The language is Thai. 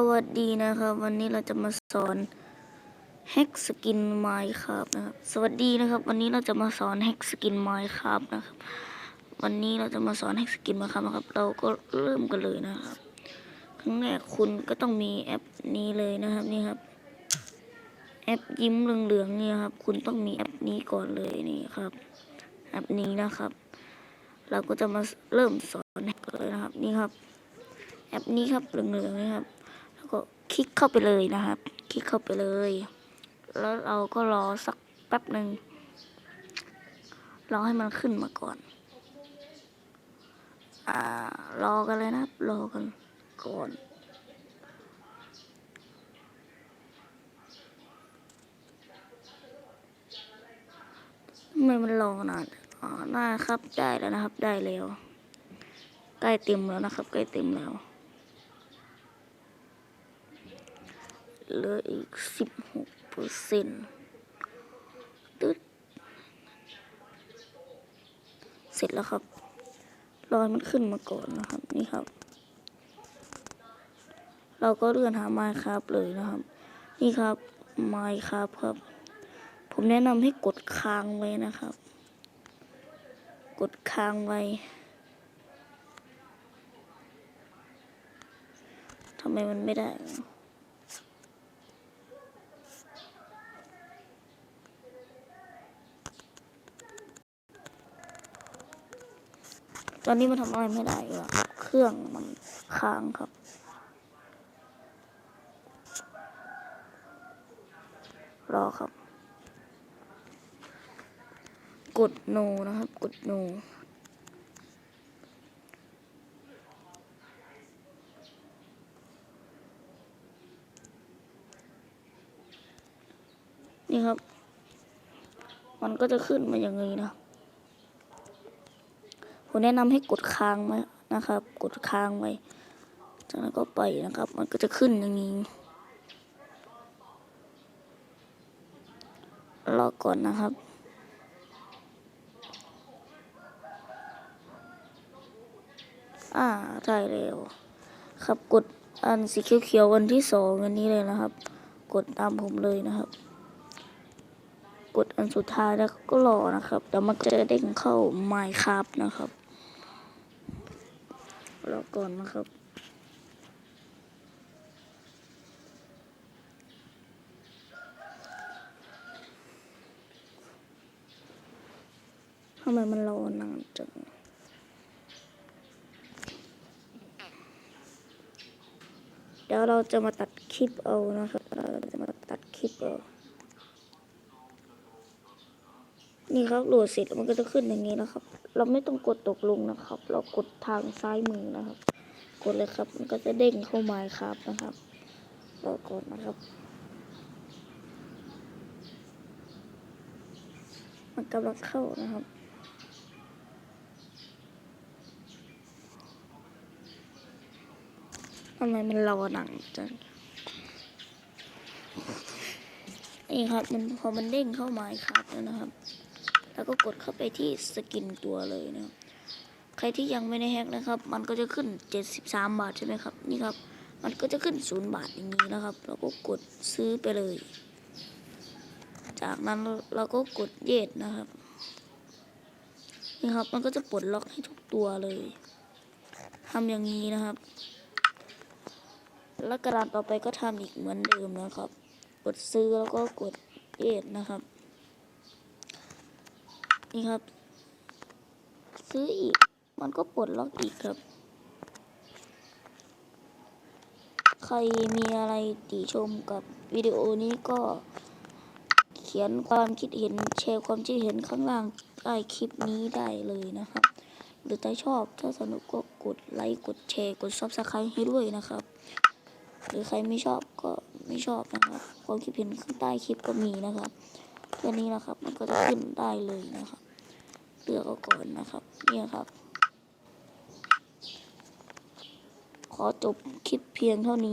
สวัสดีนะครับ วันนี้เราจะมาสอนแฮกสกินไมค์ครับนะครับสวัสดีนะครับ วันนี้เราจะมาสอนแฮกสกินไมค์ครับนะครับ วันนี้เราจะมาสอนแฮกสกินไมค์ครับนะครับ เราก็เริ่มกันเลยนะครับครั้งแรกคุณก็ต้องมีแอปนี้เลยนะครับนี่ครับ แอปยิ้มเหลืองๆนี่ครับ คุณต้องมีแอปนี้ก่อนเลยนี่ครับ แอปนี้นะครับ เราก็จะมาเริ่มสอนแฮกเลยนะครับ นี่ครับ แอปนี้ครับเหลืองๆนี่ครับ คลิกเข้าไปเลยนะครับ คลิกเข้าไปเลย แล้วเราก็รอสักแป๊บหนึ่งรอให้มันขึ้นมาก่อน อ่า รอกันเลยนะครับ รอกันก่อนทำไมมันรอนานอ๋อน่าครับ ได้แล้วนะครับ ได้แล้ว ใกล้เต็มแล้วนะครับ ใกล้เต็มแล้ว เหลืออีกสิบหกเปอร์เซ็นต์ตึ๊ดเสร็จแล้วครับ รอยมันขึ้นมาก่อนนะครับ นี่ครับ เราก็เลื่อนหาไมค์ครับเลยนะครับ นี่ครับไมค์ครับครับ ผมแนะนำให้กดค้างไว้นะครับ กดค้างไว้ทำไมมันไม่ได้ ตอนนี้มันทำอะไรไม่ได้แล้วเครื่องมันค้างครับ รอครับ กด no นะครับ กด no นี่ครับ มันก็จะขึ้นมาอย่างนี้นะ ผมแนะนำให้กดค้างไว้นะครับ กดค้างไว้ จากนั้นก็ปล่อยนะครับ มันก็จะขึ้นอย่างนี้รอก่อนนะครับอ่าได้แล้วครับกดอันสีเขียวๆอันที่สองอันนี้เลยนะครับ กดตามผมเลยนะครับ กดอันสุดท้ายแล้วก็รอนะครับแล้วมันก็จะเด้งเข้า Minecraft นะครับ รอก่อนนะครับทำไมมันรอนานจังเดี๋ยวเราจะมาตัดคลิปเอานะครับ เราจะมาตัดคลิปเอา นี่ครับโหลดเสร็จมันก็จะขึ้นอย่างนี้นะครับ เราไม่ต้องกดตกลงนะครับ เรากดทางซ้ายมือนะครับ กดเลยครับ มันก็จะเด้งเข้ามาครับนะครับเรอก่อนะครับ มันกำลังเข้านะครับทำไมมันรอหนังจังนี่ครับมันพอมันเด้งเข้ามาครับนะครับ แล้วก็กดเข้าไปที่สกินตัวเลยนะครับใครที่ยังไม่ได้แฮกนะครับ มันก็จะขึ้น 73 บาทใช่ไหมครับนี่ครับมันก็จะขึ้น 0 บาทอย่างนี้นะครับ เราก็กดซื้อไปเลย จากนั้นเราก็กดเยดนะครับ นี่ครับ มันก็จะปลดล็อกให้ทุกตัวเลยทำอย่างนี้นะครับ แล้วกระดานต่อไปก็ทำอีกเหมือนเดิมนะครับ กดซื้อแล้วก็กดเอ็ดนะครับ นี่ครับ ซื้ออีก มันก็ปลดล็อกอีกครับ ใครมีอะไรติชมกับวิดีโอนี้ก็เขียนความคิดเห็นแชร์ความคิดเห็นข้างล่างใต้คลิปนี้ได้เลยนะครับ หรือถ้าชอบถ้าสนุกก็กดไลค์กดแชร์กดซับสไครต์ให้ด้วยนะครับ หรือใครไม่ชอบก็ไม่ชอบนะครับความคิดเห็นข้างใต้คลิปก็มีนะครับแค่นี้นะครับ มันก็จะขึ้นได้เลยนะครับ เลือกเอาก่อนนะครับ เนี่ยครับ ขอจบคลิปเพียงเท่านี้